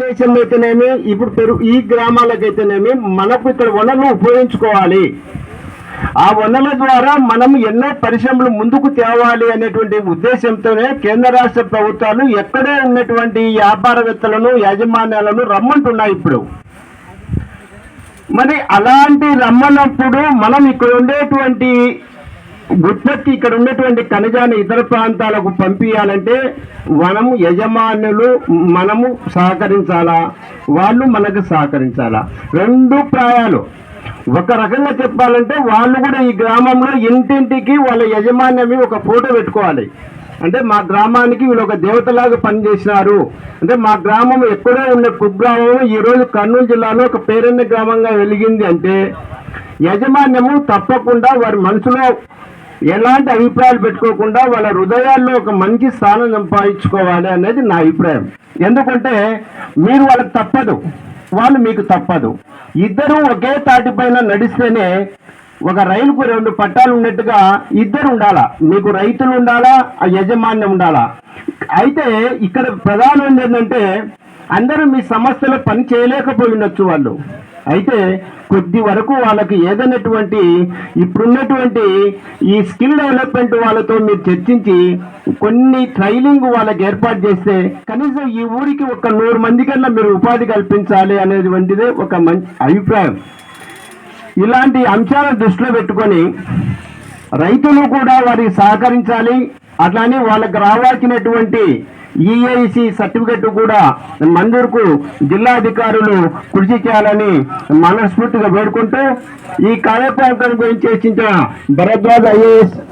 దేశంలో అయితేనేమి ఇప్పుడు పెరుగు ఈ గ్రామాలకైతేనేమి మనకు ఇక్కడ వనరులు ఉపయోగించుకోవాలి. ఆ వనరుల ద్వారా మనం ఎన్నో పరిశ్రమలు ముందుకు తేవాలి అనేటువంటి ఉద్దేశంతోనే కేంద్ర రాష్ట్ర ప్రభుత్వాలు ఎక్కడే ఉన్నటువంటి వ్యాపారవేత్తలను యాజమాన్యాలను రమ్మంటున్నాయి ఇప్పుడు. మరి అలాంటి రమ్మన్నప్పుడు మనం ఇక్కడ ఉండేటువంటి ఉత్పత్తి ఇక్కడ ఉన్నటువంటి ఖనిజాన్ని ఇతర ప్రాంతాలకు పంపించాలంటే మనము యజమానులు మనము సహకరించాలా? వాళ్ళు మనకు సహకరించాలా? రెండు ప్రాయాలు. ఒక రకంగా చెప్పాలంటే వాళ్ళు కూడా ఈ గ్రామంలో ఇంటింటికి వాళ్ళ యజమాన్యమి ఒక ఫోటో పెట్టుకోవాలి. అంటే మా గ్రామానికి వీళ్ళు ఒక దేవతలాగా పనిచేసినారు. అంటే మా గ్రామం ఎక్కడో ఉన్న కుగ్రామం ఈ రోజు కర్నూలు జిల్లాలో ఒక పేరెన్న గ్రామంగా వెలిగింది అంటే యజమాన్యము తప్పకుండా వారి మనసులో ఎలాంటి అభిప్రాయాలు పెట్టుకోకుండా వాళ్ళ హృదయాల్లో ఒక మంచి స్థానం సంపాదించుకోవాలి అనేది నా అభిప్రాయం. ఎందుకంటే మీరు వాళ్ళకి తప్పదు. వాళ్ళు మీకు తప్పదు. ఇద్దరు ఒకే తాటిపైన నడిస్తేనే ఒక రైలుకు రెండు పట్టాలు ఉన్నట్టుగా ఇద్దరు ఉండాలా? మీకు రైతులు ఉండాలా? ఆ యజమాన్యం ఉండాలా? అయితే ఇక్కడ ప్రధానం ఏంటంటే అందరూ మీ సమస్యలో పని చేయలేకపోయి ఉండొచ్చు వాళ్ళు. అయితే కొద్ది వరకు వాళ్ళకి ఏదైనటువంటి ఇప్పుడున్నటువంటి ఈ స్కిల్ డెవలప్మెంట్ వాళ్ళతో మీరు చర్చించి కొన్ని ట్రైనింగ్ వాళ్ళకి ఏర్పాటు చేస్తే కనీసం ఈ ఊరికి ఒక నూరు మంది కన్నా మీరు ఉపాధి కల్పించాలి అనేటువంటిదే ఒక మంచి అభిప్రాయం. ఇలాంటి అంశాలను దృష్టిలో పెట్టుకొని రైతులు కూడా వారికి సహకరించాలి. అట్లానే వాళ్ళకి రావాల్సినటువంటి ఈఐసి సర్టిఫికెట్ కూడా మంజూరుకు జిల్లాధికారులు కృషి చేయాలని మనస్ఫూర్తిగా వేడుకుంటూ ఈ కార్యక్రమం గురించి చర్చించిన భరద్వాజ్ ఐఏఎస్